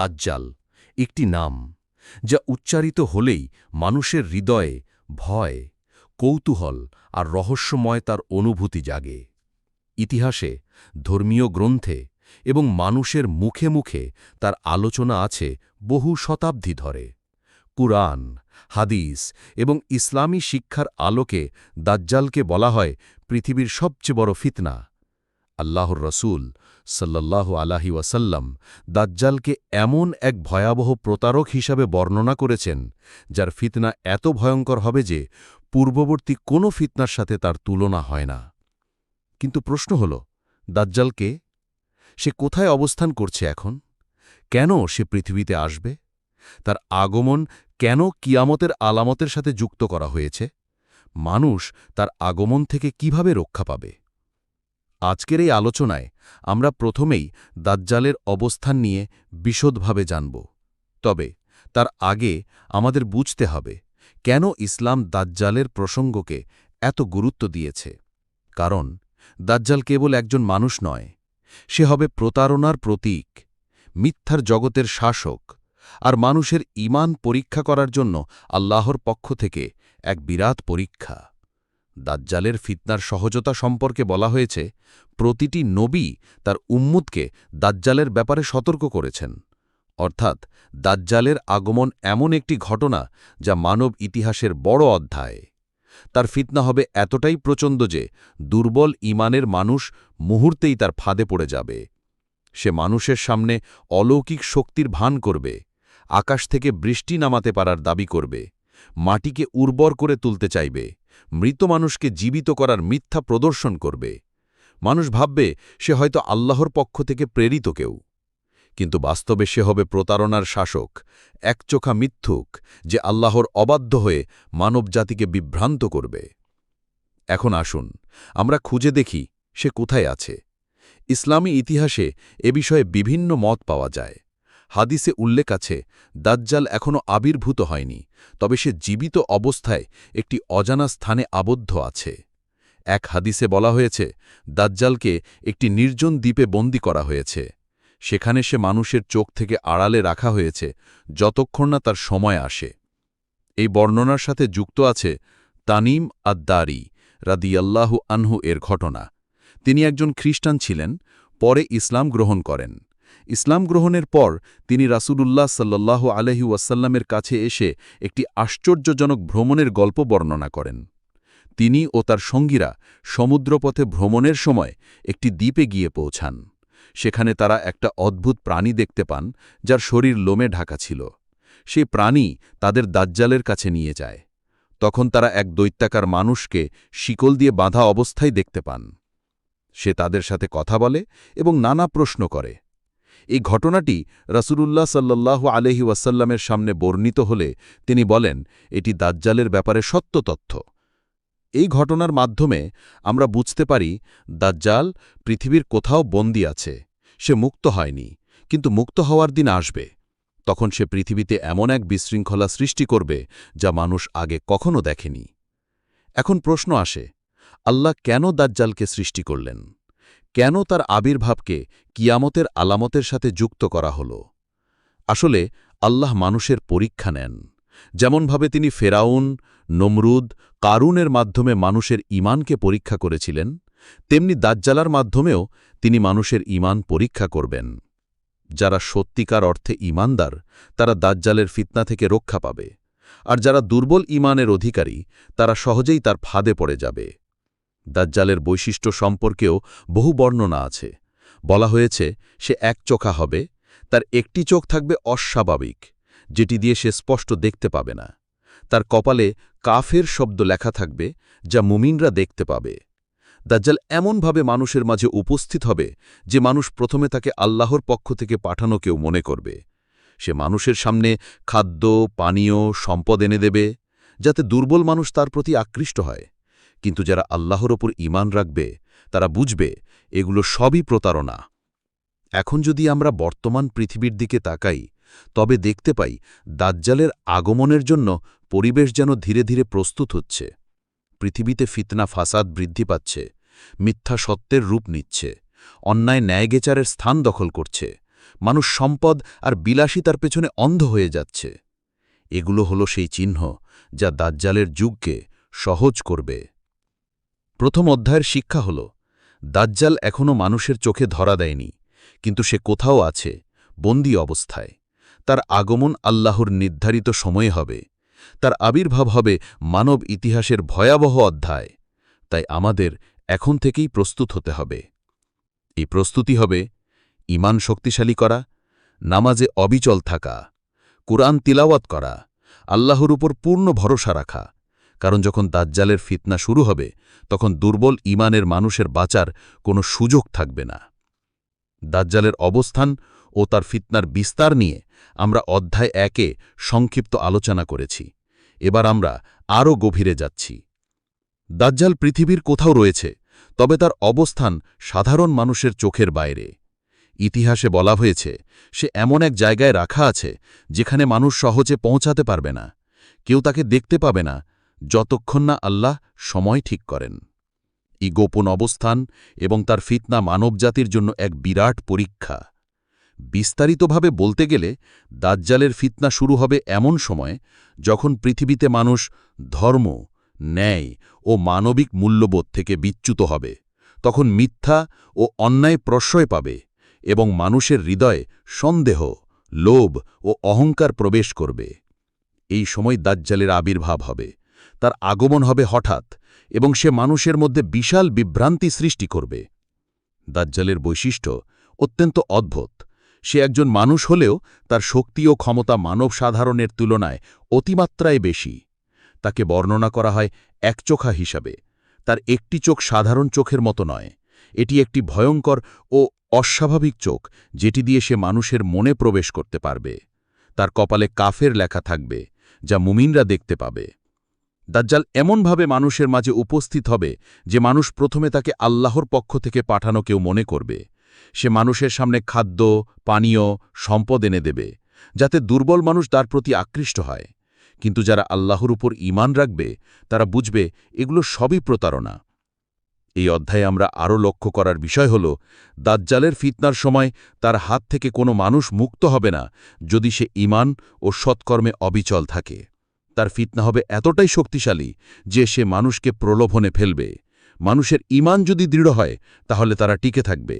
দাজ্জাল, একটি নাম, যা উচ্চারিত হলেই মানুষের হৃদয়ে ভয়, কৌতূহল আর রহস্যময় তার অনুভূতি জাগে। ইতিহাসে, ধর্মীয় গ্রন্থে এবং মানুষের মুখে মুখে তার আলোচনা আছে বহু শতাব্দী ধরে। কুরআন, হাদিস এবং ইসলামী শিক্ষার আলোকে দাজ্জালকে বলা হয় পৃথিবীর সবচেয়ে বড় ফিতনা। আল্লাহর রসুল সাল্লাহ আলাহি ওয়াসাল্লাম দাজ্জালকে এমন এক ভয়াবহ প্রতারক হিসাবে বর্ণনা করেছেন, যার ফিতনা এত ভয়ঙ্কর হবে যে পূর্ববর্তী কোনো ফিতনার সাথে তার তুলনা হয় না। কিন্তু প্রশ্ন হল, দাজ্জালকে সে কোথায় অবস্থান করছে এখন? কেন সে পৃথিবীতে আসবে? তার আগমন কেন কিয়ামতের আলামতের সাথে যুক্ত করা হয়েছে? মানুষ তার আগমন থেকে কীভাবে রক্ষা পাবে? আজকের এই আলোচনায় আমরা প্রথমেই দাজ্জালের অবস্থান নিয়ে বিশদভাবে জানব। তবে তার আগে আমাদের বুঝতে হবে কেন ইসলাম দাজ্জালের প্রসঙ্গকে এত গুরুত্ব দিয়েছে। কারণ দাজ্জাল কেবল একজন মানুষ নয়, সে হবে প্রতারণার প্রতীক, মিথ্যার জগতের শাসক আর মানুষের ইমান পরীক্ষা করার জন্য আল্লাহর পক্ষ থেকে এক বিরাট পরীক্ষা। দাজ্জালের ফিতনার সহজতা সম্পর্কে বলা হয়েছে, প্রতিটি নবী তার উম্মুদকে দাজ্জালের ব্যাপারে সতর্ক করেছেন। অর্থাৎ দাজ্জালের আগমন এমন একটি ঘটনা যা মানব ইতিহাসের বড় অধ্যায়। তার ফিতনা হবে এতটাই প্রচণ্ড যে দুর্বল ইমানের মানুষ মুহূর্তেই তার ফাঁদে পড়ে যাবে। সে মানুষের সামনে অলৌকিক শক্তির ভান করবে, আকাশ থেকে বৃষ্টি নামাতে পারার দাবি করবে, মাটিকে উর্বর করে তুলতে চাইবে। মৃত মানুষকে জীবিত করার মিথ্যা প্রদর্শন করবে। মানুষ ভাববে, সে হয়তো আল্লাহর পক্ষ থেকে প্রেরিত কেউ। কিন্তু বাস্তবে সে হবে প্রতারণার শাসক, একচোখা মিথ্যুক, যে আল্লাহর অবাধ্য হয়ে মানবজাতিকে বিভ্রান্ত করবে। এখন আসুন, আমরা খুঁজে দেখি সে কোথায় আছে। ইসলামী ইতিহাসে এ বিষয়ে বিভিন্ন মত পাওয়া যায়। হাদিসে উল্লেখ আছে, দাজ্জাল এখনও আবির্ভূত হয়নি, তবে সে জীবিত অবস্থায় একটি অজানা স্থানে আবদ্ধ আছে। এক হাদিসে বলা হয়েছে, দাজ্জালকে একটি নির্জন দ্বীপে বন্দি করা হয়েছে। সেখানে সে মানুষের চোখ থেকে আড়ালে রাখা হয়েছে যতক্ষণ না তার সময় আসে। এই বর্ণনার সাথে যুক্ত আছে তানিম আদ্দারি রাদিয়াল্লাহু আনহু এর ঘটনা। তিনি একজন খ্রিস্টান ছিলেন, পরে ইসলাম গ্রহণ করেন। ইসলাম গ্রহণের পর তিনি রাসূলুল্লাহ সাল্লাহ আলহি ওয়াসাল্লামের কাছে এসে একটি আশ্চর্যজনক ভ্রমণের গল্প বর্ণনা করেন। তিনি ও তার সঙ্গীরা সমুদ্রপথে ভ্রমণের সময় একটি দ্বীপে গিয়ে পৌঁছান। সেখানে তারা একটা অদ্ভুত প্রাণী দেখতে পান, যার শরীর লোমে ঢাকা ছিল। সেই প্রাণী তাদের দাজ্জালের কাছে নিয়ে যায়। তখন তারা এক দৈত্যাকার মানুষকে শিকল দিয়ে বাঁধা অবস্থায় দেখতে পান। সে তাদের সাথে কথা বলে এবং নানা প্রশ্ন করে। এই ঘটনাটি রাসুলুল্লাহ সাল্লাহ আলহি ওয়াসাল্লামের সামনে বর্ণিত হলে তিনি বলেন, এটি দাজ্জালের ব্যাপারে সত্য তথ্য। এই ঘটনার মাধ্যমে আমরা বুঝতে পারি, দাজ্জাল পৃথিবীর কোথাও বন্দী আছে, সে মুক্ত হয়নি, কিন্তু মুক্ত হওয়ার দিন আসবে। তখন সে পৃথিবীতে এমন এক বিশৃঙ্খলা সৃষ্টি করবে যা মানুষ আগে কখনো দেখেনি। এখন প্রশ্ন আসে, আল্লাহ কেন দাজ্জালকে সৃষ্টি করলেন? কেন তার আবির্ভাবকে কিয়ামতের আলামতের সাথে যুক্ত করা হল? আসলে, আল্লাহ মানুষের পরীক্ষা নেন। যেমনভাবে তিনি ফেরাউন, নমরুদ, কারুনের মাধ্যমে মানুষের ইমানকে পরীক্ষা করেছিলেন, তেমনি দাজ্জালার মাধ্যমেও তিনি মানুষের ইমান পরীক্ষা করবেন। যারা সত্যিকার অর্থে ইমানদার তারা দাজ্জালের ফিতনা থেকে রক্ষা পাবে। আর যারা দুর্বল ইমানের অধিকারী, তারা সহজেই তার ফাঁদে পড়ে যাবে। দাজ্জালের বৈশিষ্ট্য সম্পর্কেও বহু বর্ণনা আছে। বলা হয়েছে, সে এক চোখা হবে, তার একটি চোখ থাকবে অস্বাভাবিক, যেটি দিয়ে সে স্পষ্ট দেখতে পাবে না। তার কপালে কাফের শব্দ লেখা থাকবে, যা মুমিনরা দেখতে পাবে। দাজ্জাল এমনভাবে মানুষের মাঝে উপস্থিত হবে, যে মানুষ প্রথমে তাকে আল্লাহর পক্ষ থেকে পাঠানো কেউ মনে করবে। সে মানুষের সামনে খাদ্য, পানীয়, সম্পদ এনে দেবে, যাতে দুর্বল মানুষ তার প্রতি আকৃষ্ট হয়। কিন্তু যারা আল্লাহর ওপর ইমান রাখবে, তারা বুঝবে, এগুলো সবই প্রতারণা। এখন যদি আমরা বর্তমান পৃথিবীর দিকে তাকাই, তবে দেখতে পাই দাজ্জালের আগমনের জন্য পরিবেশ যেন ধীরে ধীরে প্রস্তুত হচ্ছে। পৃথিবীতে ফিতনা ফাসাদ বৃদ্ধি পাচ্ছে, মিথ্যা সত্যের রূপ নিচ্ছে, অন্যায় ন্যায়গেচারের স্থান দখল করছে, মানুষ সম্পদ আর বিলাসিতার পেছনে অন্ধ হয়ে যাচ্ছে। এগুলো হলো সেই চিহ্ন যা দাজ্জালের যুগকে সহজ করবে। প্রথম অধ্যায়ের শিক্ষা হল, দাজ্জাল এখনও মানুষের চোখে ধরা দেয়নি, কিন্তু সে কোথাও আছে, বন্দী অবস্থায়। তার আগমন আল্লাহর নির্ধারিত সময়ে হবে, তার আবির্ভাব হবে মানব ইতিহাসের ভয়াবহ অধ্যায়, তাই আমাদের এখন থেকেই প্রস্তুত হতে হবে। এই প্রস্তুতি হবে ইমান শক্তিশালী করা, নামাজে অবিচল থাকা, কুরআন তিলাওয়াত করা, আল্লাহর উপর পূর্ণ ভরসা রাখা কারণ যখন দাজ্জালের ফিতনা শুরু হবে, তখন দুর্বল ইমানের মানুষের বাঁচার কোনো সুযোগ থাকবে না। দাজ্জালের অবস্থান ও তার ফিতনার বিস্তার নিয়ে আমরা অধ্যায় একে সংক্ষিপ্ত আলোচনা করেছি। এবার আমরা আরও গভীরে যাচ্ছি। দাজ্জাল পৃথিবীর কোথাও রয়েছে, তবে তার অবস্থান সাধারণ মানুষের চোখের বাইরে। ইতিহাসে বলা হয়েছে, সে এমন এক জায়গায় রাখা আছে, যেখানে মানুষ সহজে পৌঁছাতে পারবে না। কেউ তাকে দেখতে পাবে না যতক্ষণ না আল্লাহ সময় ঠিক করেন। এই গোপন অবস্থান এবং তার ফিতনা মানবজাতির জন্য এক বিরাট পরীক্ষা। বিস্তারিতভাবে বলতে গেলে, দাজ্জালের ফিতনা শুরু হবে এমন সময় যখন পৃথিবীতে মানুষ ধর্ম, ন্যায় ও মানবিক মূল্যবোধ থেকে বিচ্যুত হবে। তখন মিথ্যা ও অন্যায় প্রশ্রয় পাবে এবং মানুষের হৃদয়ে সন্দেহ, লোভ ও অহংকার প্রবেশ করবে। এই সময় দাজ্জালের আবির্ভাব হবে। তার আগমন হবে হঠাৎ এবং সে মানুষের মধ্যে বিশাল বিভ্রান্তি সৃষ্টি করবে। দাজ্জালের বৈশিষ্ট্য অত্যন্ত অদ্ভুত। সে একজন মানুষ হলেও তার শক্তি ও ক্ষমতা মানব সাধারণের তুলনায় অতিমাত্রায় বেশি। তাকে বর্ণনা করা হয় একচোখা হিসাবে। তার একটি চোখ সাধারণ চোখের মতো নয়। এটি একটি ভয়ঙ্কর ও অস্বাভাবিক চোখ, যেটি দিয়ে সে মানুষের মনে প্রবেশ করতে পারবে। তার কপালে কাফের লেখা থাকবে, যা মুমিনরা দেখতে পাবে। দাজ্জাল এমনভাবে মানুষের মাঝে উপস্থিত হবে যে মানুষ প্রথমে তাকে আল্লাহর পক্ষ থেকে পাঠানো কেউ মনে করবে। সে মানুষের সামনে খাদ্য, পানীয়, সম্পদ এনে দেবে, যাতে দুর্বল মানুষ তার প্রতি আকৃষ্ট হয়। কিন্তু যারা আল্লাহর উপর ইমান রাখবে, তারা বুঝবে এগুলো সবই প্রতারণা। এই অধ্যায়ে আমরা আরও লক্ষ্য করার বিষয় হল, দাজ্জালের ফিতনার সময় তার হাত থেকে কোনো মানুষ মুক্ত হবে না যদি সে ইমান ও সৎকর্মে অবিচল থাকে। তার ফিতনা হবে এতটাই শক্তিশালী যে সে মানুষকে প্রলোভনে ফেলবে। মানুষের ইমান যদি দৃঢ় হয়, তাহলে তারা টিকে থাকবে।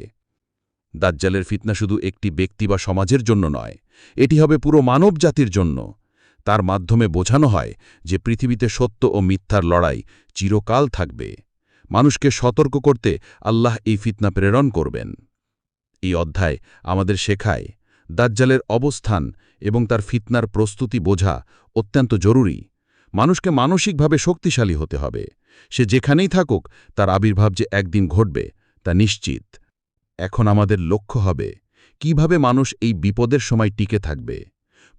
দাজ্জালের ফিতনা শুধু একটি ব্যক্তি বা সমাজের জন্য নয়, এটি হবে পুরো মানব জাতির জন্য। তার মাধ্যমে বোঝানো হয় যে পৃথিবীতে সত্য ও মিথ্যার লড়াই চিরকাল থাকবে। মানুষকে সতর্ক করতে আল্লাহ এই ফিতনা প্রেরণ করবেন। এই অধ্যায় আমাদের শেখায় দাজ্জালের অবস্থান এবং তার ফিতনার প্রস্তুতি বোঝা অত্যন্ত জরুরি। মানুষকে মানসিকভাবে শক্তিশালী হতে হবে। সে যেখানেই থাকুক, তার আবির্ভাব যে একদিন ঘটবে, তা নিশ্চিত। এখন আমাদের লক্ষ্য হবে, কীভাবে মানুষ এই বিপদের সময় টিকে থাকবে।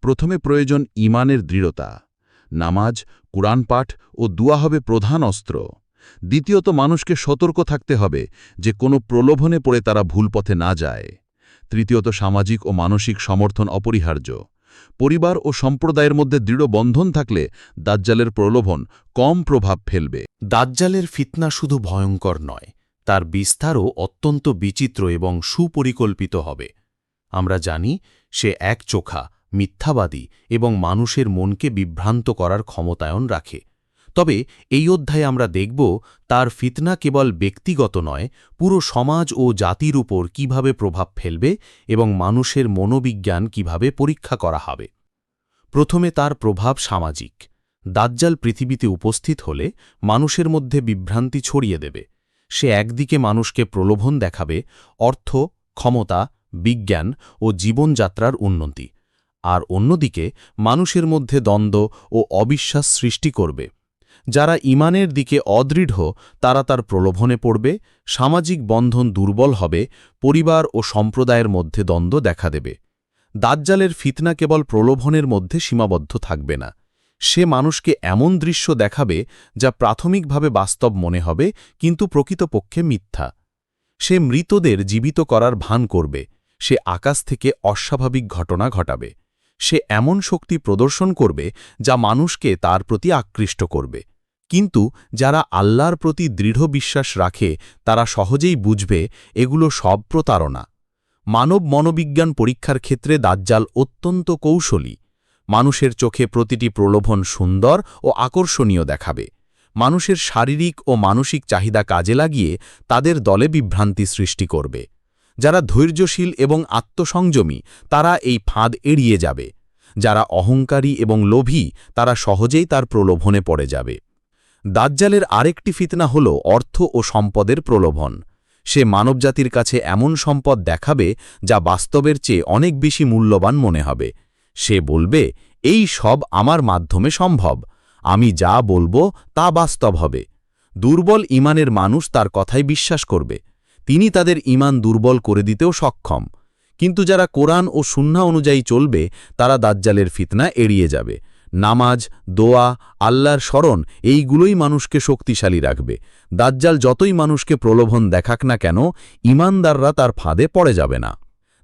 প্রথমে প্রয়োজন ইমানের দৃঢ়তা। নামাজ, কুরআন পাঠ ও দুয়া হবে প্রধান অস্ত্র। দ্বিতীয়ত, মানুষকে সতর্ক থাকতে হবে যে কোনো প্রলোভনে পড়ে তারা ভুল পথে না যায়। তৃতীয়ত সামাজিক ও মানসিক সমর্থন অপরিহার্য। পরিবার ও সম্প্রদায়ের মধ্যে দৃঢ় বন্ধন থাকলে দাজ্জালের প্রলোভন কম প্রভাব ফেলবে। দাজ্জালের ফিতনা শুধু ভয়ঙ্কর নয়, তার বিস্তারও অত্যন্ত বিচিত্র এবং সুপরিকল্পিত হবে। আমরা জানি, সে এক চোখা মিথ্যাবাদী এবং মানুষের মনকে বিভ্রান্ত করার ক্ষমতায়ন রাখে। তবে এই অধ্যায়ে আমরা দেখব তার ফিতনা কেবল ব্যক্তিগত নয়, পুরো সমাজ ও জাতির উপর কীভাবে প্রভাব ফেলবে এবং মানুষের মনোবিজ্ঞান কীভাবে পরীক্ষা করা হবে। প্রথমে তার প্রভাব সামাজিক। দাজ্জাল পৃথিবীতে উপস্থিত হলে মানুষের মধ্যে বিভ্রান্তি ছড়িয়ে দেবে। সে একদিকে মানুষকে প্রলোভন দেখাবে, অর্থ, ক্ষমতা, বিজ্ঞান ও জীবনযাত্রার উন্নতি, আর অন্যদিকে মানুষের মধ্যে দ্বন্দ্ব ও অবিশ্বাস সৃষ্টি করবে। যারা ইমানের দিকে অদৃঢ়, তারা তার প্রলোভনে পড়বে, সামাজিক বন্ধন দুর্বল হবে, পরিবার ও সম্প্রদায়ের মধ্যে দ্বন্দ্ব দেখা দেবে। দাজ্জালের ফিতনা কেবল প্রলোভনের মধ্যে সীমাবদ্ধ থাকবে না। সে মানুষকে এমন দৃশ্য দেখাবে, যা প্রাথমিকভাবে বাস্তব মনে হবে, কিন্তু প্রকৃতপক্ষে মিথ্যা। সে মৃতদের জীবিত করার ভান করবে, সে আকাশ থেকে অস্বাভাবিক ঘটনা ঘটাবে। সে এমন শক্তি প্রদর্শন করবে, যা মানুষকে তার প্রতি আকৃষ্ট করবে। কিন্তু যারা আল্লাহর প্রতি দৃঢ় বিশ্বাস রাখে, তারা সহজেই বুঝবে এগুলো সব প্রতারণা। মানব মনোবিজ্ঞান পরীক্ষার ক্ষেত্রে দাজ্জাল অত্যন্ত কৌশলী। মানুষের চোখে প্রতিটি প্রলোভন সুন্দর ও আকর্ষণীয় দেখাবে। মানুষের শারীরিক ও মানসিক চাহিদা কাজে লাগিয়ে তাদের দলে বিভ্রান্তি সৃষ্টি করবে। যারা ধৈর্যশীল এবং আত্মসংযমী, তারা এই ফাঁদ এড়িয়ে যাবে। যারা অহংকারী এবং লোভী, তারা সহজেই তার প্রলোভনে পড়ে যাবে। দাজ্জালের আরেকটি ফিতনা হল অর্থ ও সম্পদের প্রলোভন। সে মানবজাতির কাছে এমন সম্পদ দেখাবে যা বাস্তবের চেয়ে অনেক বেশি মূল্যবান মনে হবে। সে বলবে, এই সব আমার মাধ্যমে সম্ভব। আমি যা বলব তা বাস্তব হবে। দুর্বল ইমানের মানুষ তার কথাই বিশ্বাস করবে। তিনি তাদের ইমান দুর্বল করে দিতেও সক্ষম। কিন্তু যারা কোরআন ও সুন্না অনুযায়ী চলবে, তারা দাজ্জালের ফিতনা এড়িয়ে যাবে। নামাজ, দোয়া, আল্লাহর স্মরণ, এইগুলোই মানুষকে শক্তিশালী রাখবে। দাজ্জাল যতই মানুষকে প্রলোভন দেখাক না কেন, ইমানদাররা তার ফাঁদে পড়ে যাবে না।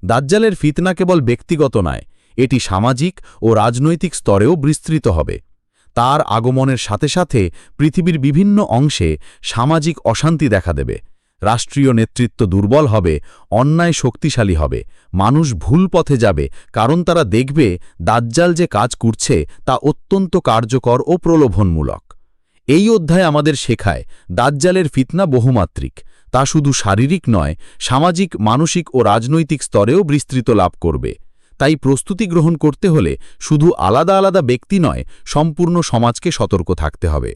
দাজ্জালের ফিতনা কেবল ব্যক্তিগত নয়, এটি সামাজিক ও রাজনৈতিক স্তরেও বিস্তৃত হবে। তার আগমনের সাথে সাথে পৃথিবীর বিভিন্ন অংশে সামাজিক অশান্তি দেখা দেবে। রাষ্ট্রীয় নেতৃত্ব দুর্বল হবে, অন্যায় শক্তিশালী হবে, মানুষ ভুল পথে যাবে, কারণ তারা দেখবে দাজ্জাল যে কাজ করছে তা অত্যন্ত কার্যকর ও প্রলোভনমূলক। এই অধ্যায় আমাদের শেখায় দাজ্জালের ফিতনা বহুমাত্রিক, তা শুধু শারীরিক নয়, সামাজিক, মানসিক ও রাজনৈতিক স্তরেও বিস্তৃত লাভ করবে। তাই প্রস্তুতি গ্রহণ করতে হলে শুধু আলাদা আলাদা ব্যক্তি নয়, সম্পূর্ণ সমাজকে সতর্ক থাকতে হবে।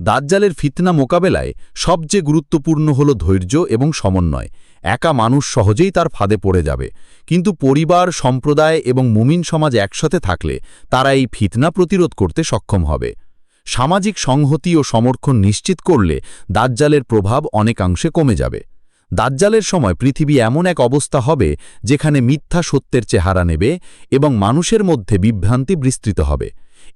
দাজ্জালের ফিতনা মোকাবেলায় সবচেয়ে গুরুত্বপূর্ণ হল ধৈর্য এবং সমন্বয়। একা মানুষ সহজেই তার ফাঁদে পড়ে যাবে। কিন্তু পরিবার, সম্প্রদায় এবং মুমিন সমাজ একসাথে থাকলে তারা এই ফিতনা প্রতিরোধ করতে সক্ষম হবে। সামাজিক সংহতি ও সমর্থন নিশ্চিত করলে দাজ্জালের প্রভাব অনেকাংশে কমে যাবে। দাজ্জালের সময় পৃথিবী এমন এক অবস্থা হবে যেখানে মিথ্যা সত্যের চেহারা নেবে এবং মানুষের মধ্যে বিভ্রান্তি বিস্তৃত হবে।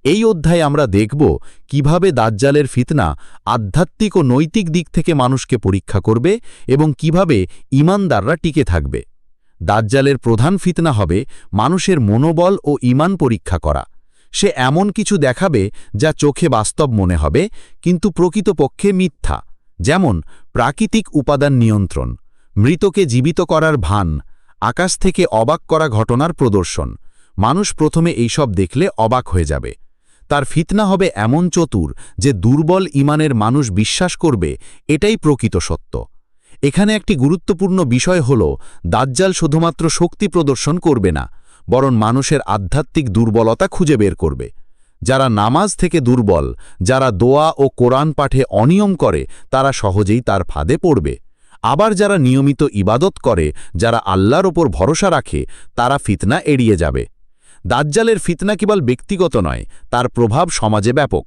এই অধ্যায়ে আমরা দেখব কীভাবে দাজ্জালের ফিতনা আধ্যাত্মিক ও নৈতিক দিক থেকে মানুষকে পরীক্ষা করবে এবং কীভাবে ইমানদাররা টিকে থাকবে। দাজ্জালের প্রধান ফিতনা হবে মানুষের মনোবল ও ইমান পরীক্ষা করা। সে এমন কিছু দেখাবে যা চোখে বাস্তব মনে হবে, কিন্তু প্রকৃতপক্ষে মিথ্যা, যেমন প্রাকৃতিক উপাদান নিয়ন্ত্রণ, মৃতকে জীবিত করার ভান, আকাশ থেকে অবাক করা ঘটনার প্রদর্শন। মানুষ প্রথমে এইসব দেখলে অবাক হয়ে যাবে। তার ফিতনা হবে এমন চতুর যে দুর্বল ইমানের মানুষ বিশ্বাস করবে, এটাই প্রকৃত সত্য। এখানে একটি গুরুত্বপূর্ণ বিষয় হল, দাজ্জাল শুধুমাত্র শক্তি প্রদর্শন করবে না, বরং মানুষের আধ্যাত্মিক দুর্বলতা খুঁজে বের করবে। যারা নামাজ থেকে দুর্বল, যারা দোয়া ও কোরআন পাঠে অনিয়ম করে, তারা সহজেই তার ফাঁদে পড়বে। আবার যারা নিয়মিত ইবাদত করে, যারা আল্লাহর ওপর ভরসা রাখে, তারা ফিতনা এড়িয়ে যাবে। দাজ্জালের ফিতনা কেবল ব্যক্তিগত নয়, তার প্রভাব সমাজে ব্যাপক।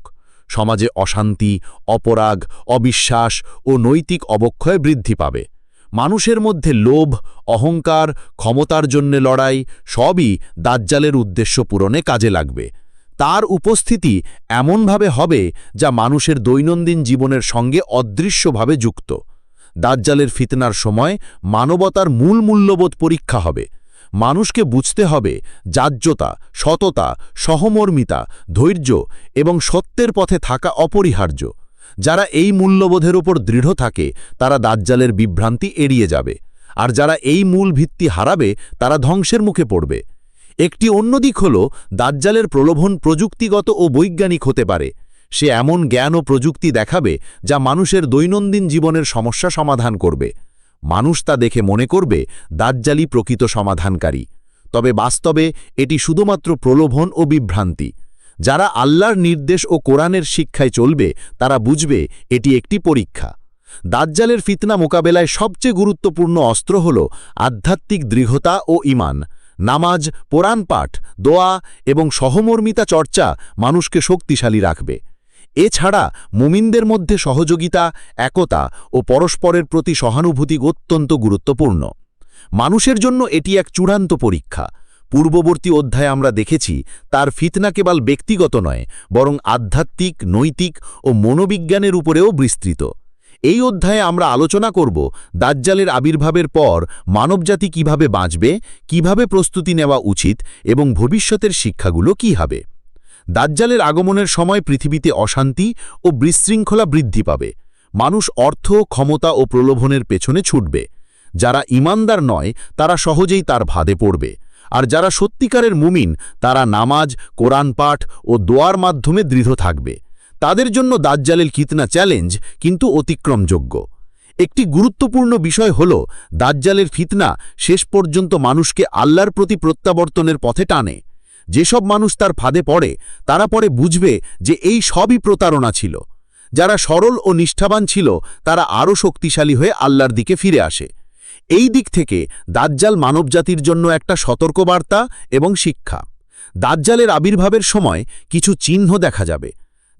সমাজে অশান্তি, অপরাগ, অবিশ্বাস ও নৈতিক অবক্ষয় বৃদ্ধি পাবে। মানুষের মধ্যে লোভ, অহংকার, ক্ষমতার জন্যে লড়াই, সবই দাজ্জালের উদ্দেশ্য পূরণে কাজে লাগবে। তার উপস্থিতি এমনভাবে হবে যা মানুষের দৈনন্দিন জীবনের সঙ্গে অদৃশ্যভাবে যুক্ত। দাজ্জালের ফিতনার সময় মানবতার মূল মূল্যবোধ পরীক্ষা হবে। মানুষকে বুঝতে হবে যাজ্যতা সততা, সহমর্মিতা, ধৈর্য এবং সত্যের পথে থাকা অপরিহার্য। যারা এই মূল্যবোধের ওপর দৃঢ় থাকে, তারা দাজ্জালের বিভ্রান্তি এড়িয়ে যাবে। আর যারা এই মূল ভিত্তি হারাবে, তারা ধ্বংসের মুখে পড়বে। একটি অন্য দিক হল, দাজ্জালের প্রলোভন প্রযুক্তিগত ও বৈজ্ঞানিক হতে পারে। সে এমন জ্ঞান ও প্রযুক্তি দেখাবে, যা মানুষের দৈনন্দিন জীবনের সমস্যা সমাধান করবে। মানুষ তা দেখে মনে করবে দাজ্জালি প্রকৃত সমাধানকারী। তবে বাস্তবে এটি শুধুমাত্র প্রলোভন ও বিভ্রান্তি। যারা আল্লাহর নির্দেশ ও কোরআনের শিক্ষায় চলবে, তারা বুঝবে এটি একটি পরীক্ষা। দাজ্জালের ফিতনা মোকাবেলায় সবচেয়ে গুরুত্বপূর্ণ অস্ত্র হল আধ্যাত্মিক দৃঢ়তা ও ইমান নামাজ কোরআন পাঠ, দোয়া এবং সহমর্মিতা চর্চা মানুষকে শক্তিশালী রাখবে। এছাড়া মুমিনদের মধ্যে সহযোগিতা, একতা ও পরস্পরের প্রতি সহানুভূতি অত্যন্ত গুরুত্বপূর্ণ। মানুষের জন্য এটি এক চূড়ান্ত পরীক্ষা। পূর্ববর্তী অধ্যায়ে আমরা দেখেছি, তার ফিতনা কেবল ব্যক্তিগত নয়, বরং আধ্যাত্মিক, নৈতিক ও মনোবিজ্ঞানের উপরেও বিস্তৃত। এই অধ্যায়ে আমরা আলোচনা করব দাজ্জালের আবির্ভাবের পর মানবজাতি কীভাবে বাঁচবে, কীভাবে প্রস্তুতি নেওয়া উচিত এবং ভবিষ্যতের শিক্ষাগুলো কী হবে। দাজ্জালের আগমনের সময় পৃথিবীতে অশান্তি ও বিশৃঙ্খলা বৃদ্ধি পাবে। মানুষ অর্থ, ক্ষমতা ও প্রলোভনের পেছনে ছুটবে। যারা ইমানদার নয়, তারা সহজেই তার ভাদে পড়বে। আর যারা সত্যিকারের মুমিন, তারা নামাজ, কোরআন পাঠ ও দোয়ার মাধ্যমে দৃঢ় থাকবে। তাদের জন্য দাজ্জালের কিতনা চ্যালেঞ্জ কিন্তু অতিক্রমযোগ্য। একটি গুরুত্বপূর্ণ বিষয় হল, দাজ্জালের ফিতনা শেষ পর্যন্ত মানুষকে আল্লাহর প্রতি প্রত্যাবর্তনের পথে টানে। যেসব মানুষ তার ফাঁদে পড়ে, তারা পরে বুঝবে যে এই সবই প্রতারণা ছিল। যারা সরল ও নিষ্ঠাবান ছিল, তারা আরও শক্তিশালী হয়ে আল্লাহর দিকে ফিরে আসে। এই দিক থেকে দাজ্জাল মানবজাতির জন্য একটা সতর্কবার্তা এবং শিক্ষা। দাজ্জালের আবির্ভাবের সময় কিছু চিহ্ন দেখা যাবে।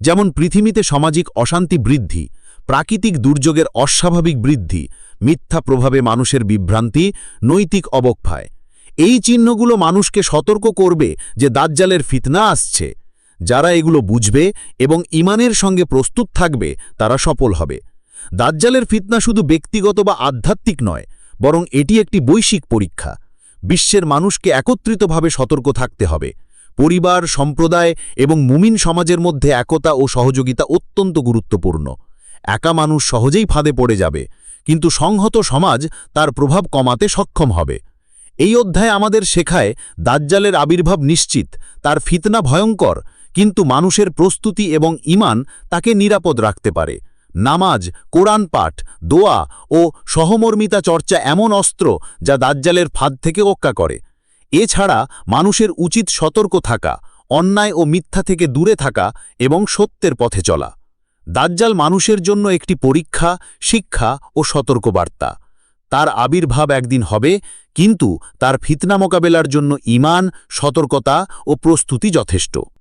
যেমন পৃথিবীতে সামাজিক অশান্তি বৃদ্ধি, প্রাকৃতিক দুর্যোগের অস্বাভাবিক বৃদ্ধি, মিথ্যা প্রভাবে মানুষের বিভ্রান্তি, নৈতিক অবক্ষয়। এই চিহ্নগুলো মানুষকে সতর্ক করবে যে দাজ্জালের ফিতনা আসছে। যারা এগুলো বুঝবে এবং ইমানের সঙ্গে প্রস্তুত থাকবে, তারা সফল হবে। দাজ্জালের ফিতনা শুধু ব্যক্তিগত বা আধ্যাত্মিক নয়, বরং এটি একটি বৈশ্বিক পরীক্ষা। বিশ্বের মানুষকে একত্রিতভাবে সতর্ক থাকতে হবে। পরিবার, সম্প্রদায় এবং মুমিন সমাজের মধ্যে একতা ও সহযোগিতা অত্যন্ত গুরুত্বপূর্ণ। একা মানুষ সহজেই ফাঁদে পড়ে যাবে, কিন্তু সংহত সমাজ তার প্রভাব কমাতে সক্ষম হবে। এই অধ্যায় আমাদের শেখায় দাজ্জালের আবির্ভাব নিশ্চিত, তার ফিতনা ভয়ঙ্কর, কিন্তু মানুষের প্রস্তুতি এবং ইমান তাকে নিরাপদ রাখতে পারে। নামাজ, কোরআন পাঠ, দোয়া ও সহমর্মিতা চর্চা এমন অস্ত্র যা দাজ্জালের ফাঁদ থেকে রক্ষা করে। এছাড়া মানুষের উচিত সতর্ক থাকা, অন্যায় ও মিথ্যা থেকে দূরে থাকা এবং সত্যের পথে চলা। দাজ্জাল মানুষের জন্য একটি পরীক্ষা, শিক্ষা ও সতর্কবার্তা। তার আবির্ভাব একদিন হবে কিন্তু তার ফিতনা মোকাবেলার জন্য ইমান সতর্কতা ও প্রস্তুতি যথেষ্ট।